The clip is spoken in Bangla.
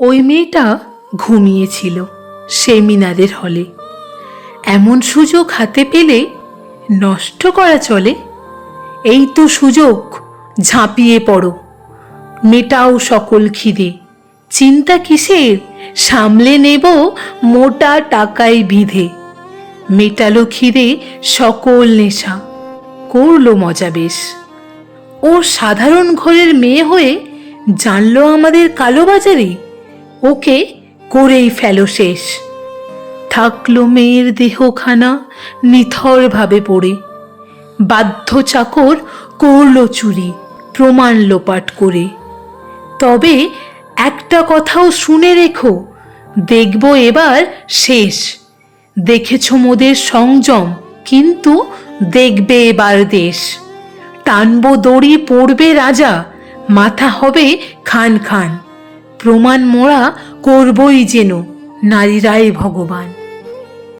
ওই মেয়েটা ঘুমিয়েছিল সেমিনারের হলে। এমন সুযোগ হাতে পেলে নষ্ট করা চলে। এই তো সুযোগ, ঝাঁপিয়ে পড়ো। মেটাও সকল খিদে। চিন্তা কিসের? সামলে নেব মোটা টাকায় বিধে। মেটালো খিদে সকল নেশা। করল মজা বেশ। ও সাধারণ ঘরের মেয়ে হয়ে জানলো আমাদের কালোবাজারে ওকে করেই ফেলো শেষ। থাকল মেয়ের দেহখানা নিথরভাবে পড়ে। বাধ্য চাকর করল চুরি, প্রমাণ লোপাট করে। তবে একটা কথাও শুনে রেখো, দেখব এবার শেষ। দেখেছ মোদের সংযম, কিন্তু দেখবে এবার দেশ। টানবো দড়ি পড়বে রাজা, মাথা হবে খান খান। প্রমাণ মোড়া করবই যেন নারীরাই ভগবান।